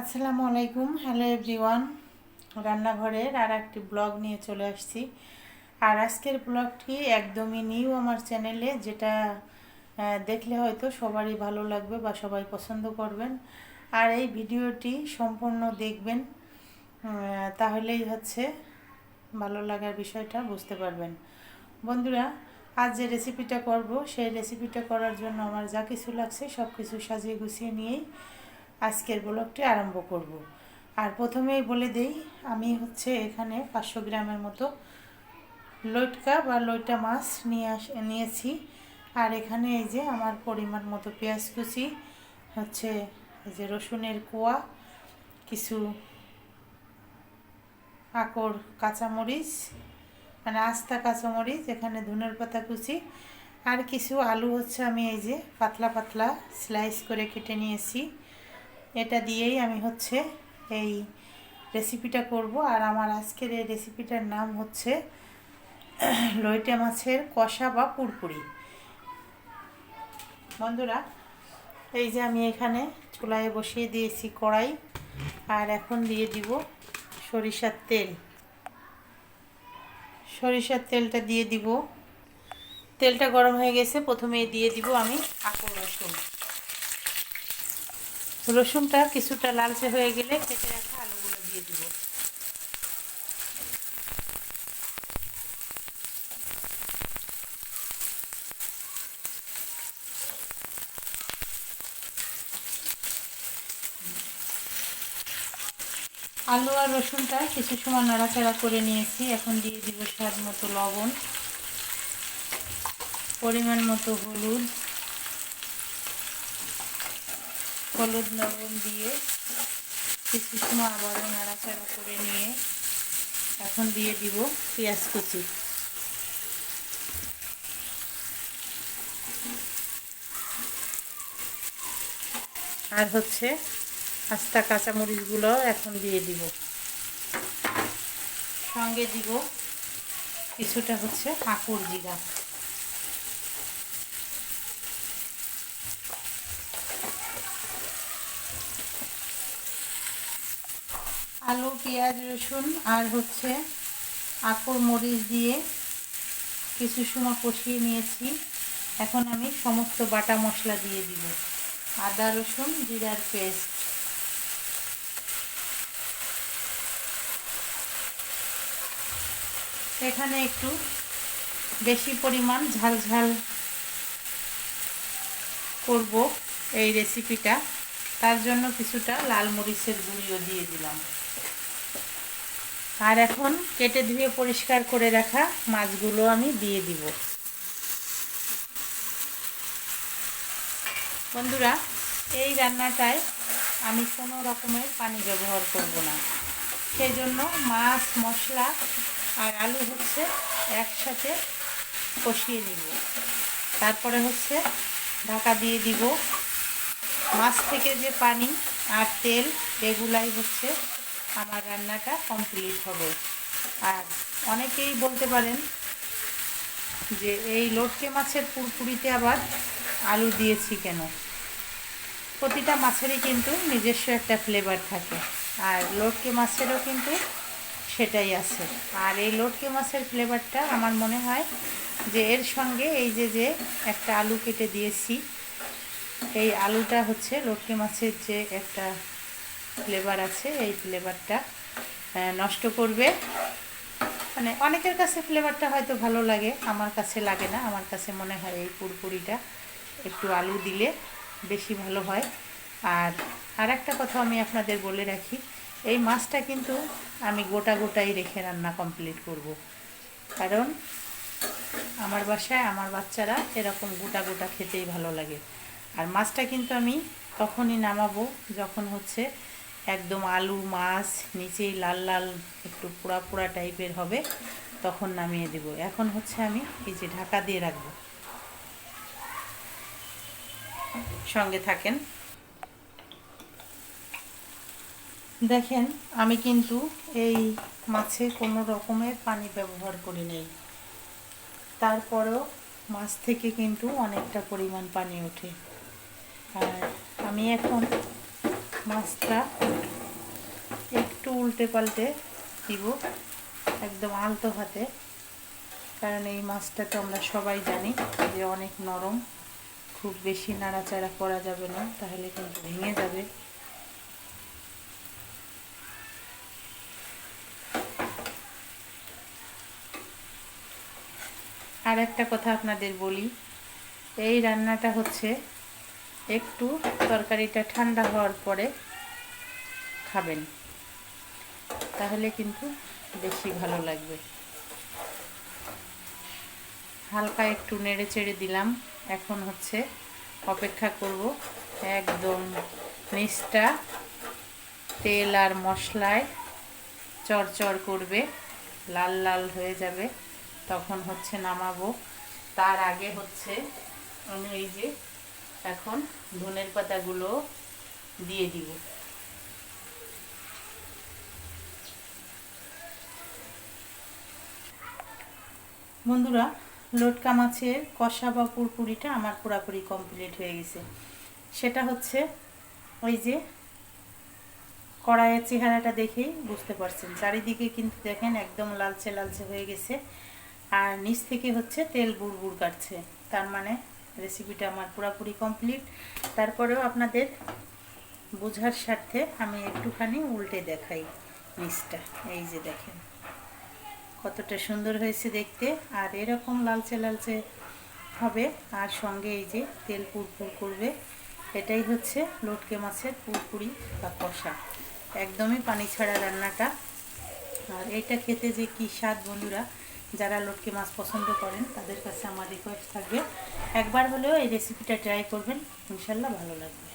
আসসালামু আলাইকুম, hello everyone. রান্নাঘরের আর একটি ব্লগ নিয়ে চলে আসছি। আর আজকের ব্লগটি একদমই নিউ আমার চ্যানেলে, যেটা দেখলে হয়তো সবারই ভালো লাগবে বা সবাই পছন্দ করবেন। আর এই ভিডিওটি সম্পূর্ণ দেখবেন তাহলেই হচ্ছে ভালো লাগার বিষয়টা বুঝতে পারবেন। বন্ধুরা, আজ যে রেসিপিটা করব, সেই রেসিপিটা করার জন্য আমার যা কিছু লাগছে সব কিছু সাজিয়ে গুছিয়ে নিয়েই আজকের ব্লগটি আরম্ভ করব। আর প্রথমেই বলে দেই, আমি হচ্ছে এখানে পাঁচশো গ্রামের মতো লইটকা বা লইটা মাছ নিয়ে আস, নিয়েছি। আর এখানে এই যে আমার পরিমাণ মতো পেঁয়াজ কুচি, হচ্ছে এই যে রসুনের কোয়া, কিছু আকর কাঁচামরিচ মানে আস্তা কাঁচামরিচ, এখানে ধনের পাতা কুচি, আর কিছু আলু হচ্ছে আমি এই যে পাতলা পাতলা স্লাইস করে কেটে নিয়েছি। এটা দিয়েই আমি হচ্ছে এই রেসিপিটা করব। আর আমার আজকের এই রেসিপিটার নাম হচ্ছে লইটে মাছের কষা বা পুরপুরি। বন্ধুরা, এই যে আমি এখানে চুলায় বসিয়ে দিয়েছি কড়াই, আর এখন দিয়ে দিব সরিষার তেল। সরিষার তেলটা দিয়ে দিব। তেলটা গরম হয়ে গেছে প্রথমে দিয়ে দিব আমি আকর রসুন। রসুনটা কিছুটা লালচে হয়ে গেলে কেটে রাখা আলুগুলো দিয়ে দিব। আলু আর রসুনটা কিছু সময় নাড়াচাড়া করে নিয়েছি। এখন দিয়ে দিব স্বাদ মতো লবণ, পরিমাণ মতো হলুদ হলুদ, লবণ দিয়ে কিছু সময় আবারও নাড়াচাড়া করে নিয়ে এখন দিয়ে দিব পেঁয়াজ কুচি। আর হচ্ছে আস্তা কাঁচামরিচগুলো এখন দিয়ে দিব। সঙ্গে দিব কিছুটা হচ্ছে আকুর জিরা। আলু, পেঁয়াজ, রসুন আর হচ্ছে আকর মরিচ দিয়ে কিছু সময় কষিয়ে নিয়েছি। এখন আমি সমস্ত বাটা মশলা দিয়ে দিব। আদা, রসুন, জিরার পেস্ট। এখানে একটু বেশি পরিমাণ ঝাল ঝাল করব এই রেসিপিটা তার জন্য কিছুটা লাল মরিচের গুঁড়িও দিয়ে দিলাম। আর এখন কেটে ধুয়ে পরিষ্কার করে রাখা মাছগুলো আমি দিয়ে দিব। বন্ধুরা, এই রান্নাটায় আমি কোনো রকমের পানি ব্যবহার করব না। সেই জন্য মাছ, মশলা আর আলু হচ্ছে একসাথে কষিয়ে নিব। তারপরে হচ্ছে ঢাকা দিয়ে দিব। মাছ থেকে যে পানি আর তেল, এগুলাই হচ্ছে আমার রান্নাটা কমপ্লিট হবে। আর অনেকেই বলতে পারেন যে এই লটকে মাছের পুরপুরিতে আবার আলু দিয়েছি কেন? প্রতিটা মাছেরই কিন্তু নিজস্ব একটা ফ্লেভার থাকে। আর লটকে মাছেরও কিন্তু সেটাই আছে। আর এই লটকে মাছের ফ্লেভারটা আমার মনে হয় যে এর সঙ্গে এই যে যে একটা আলু কেটে দিয়েছি, এই আলুটা হচ্ছে লটকে মাছের যে একটা ফ্লেভার আছে, এই ফ্লেভারটা নষ্ট করবে। মানে অনেকের কাছে ফ্লেভারটা হয়তো ভালো লাগে, আমার কাছে লাগে না। আমার কাছে মনে হয় এই পুরপুরিটা একটু আলু দিলে বেশি ভালো হয়। আর আর একটা কথা আমি আপনাদের বলে রাখি, এই মাছটা কিন্তু আমি গোটা গোটাই রেখে রান্না কমপ্লিট করব। কারণ আমার বাসায় আমার বাচ্চারা এরকম গোটা গোটা খেতেই ভালো লাগে। আর মাছটা কিন্তু আমি তখনই নামাবো যখন হচ্ছে একদম আলু, মাছ নিচেই লাল লাল একটু পোড়া পোড়া টাইপের হবে, তখন নামিয়ে দেব। এখন হচ্ছে আমি এই যে ঢাকা দিয়ে রাখব। সঙ্গে থাকেন। দেখেন, আমি কিন্তু এই মাছে কোনো রকমের পানি ব্যবহার করি নেই। তারপরেও মাছ থেকে কিন্তু অনেকটা পরিমাণ পানি ওঠে। আর আমি এখন মাছটা একটু উল্টে পাল্টে দিব, একদম আলতো হাতে। কারণ এই মাছটা তো আমরা সবাই জানি যে অনেক নরম, খুব বেশি নাড়াচাড়া করা যাবে না, তাহলে কিন্তু ভেঙে যাবে। আর একটা কথা আপনাদের বলি, এই রান্নাটা হচ্ছে একটু তরকারিটা ঠান্ডা হওয়ার পরে খাবেন। তাহলে কিন্তু বেশি ভালো লাগবে। হালকা একটু নেড়ে চেড়ে দিলাম। এখন হচ্ছে অপেক্ষা করব একদম নিচটা তেল আর মশলায় চড়চড় করবে, লাল লাল হয়ে যাবে। তখন হচ্ছে নামাবো। তার আগে হচ্ছে আমি এই যে এখন ধনের পাতাগুলো দিয়ে দিব। বন্ধুরা, লটকা মাছের কষা বা পুরপুরিটা আমার পুরাপুরি কমপ্লিট হয়ে গেছে। সেটা হচ্ছে ওই যে কড়াইয়ের চেহারাটা দেখেই বুঝতে পারছেন। চারিদিকে কিন্তু দেখেন একদম লালচে লালচে হয়ে গেছে। আর নিচ থেকে হচ্ছে তেল বুড়বুড় কাটছে। তার মানে রেসিপিটা আমার পুরাপুরি কমপ্লিট তারপরেও আপনাদের বোঝার স্বার্থে আমি একটুখানি উল্টে দেখাই নিচটা এই যে দেখেন, কতটা সুন্দর হয়েছে দেখতে। আর এরকম লালচে লালচে হবে, আর সঙ্গে এই যে তেল পুরপুর করবে, এটাই হচ্ছে লটকে মাছের পুরপুরি বা কষা। একদমই পানি ছাড়া রান্নাটা। আর এটা খেতে যে কী স্বাদ বন্ধুরা যারা লটকে মাছ পছন্দ করেন, তাদের কাছে আমার রিকোয়েস্ট থাকবে। একবার হলেও এই রেসিপিটা ট্রাই করবেন, ইনশাল্লাহ ভালো লাগবে।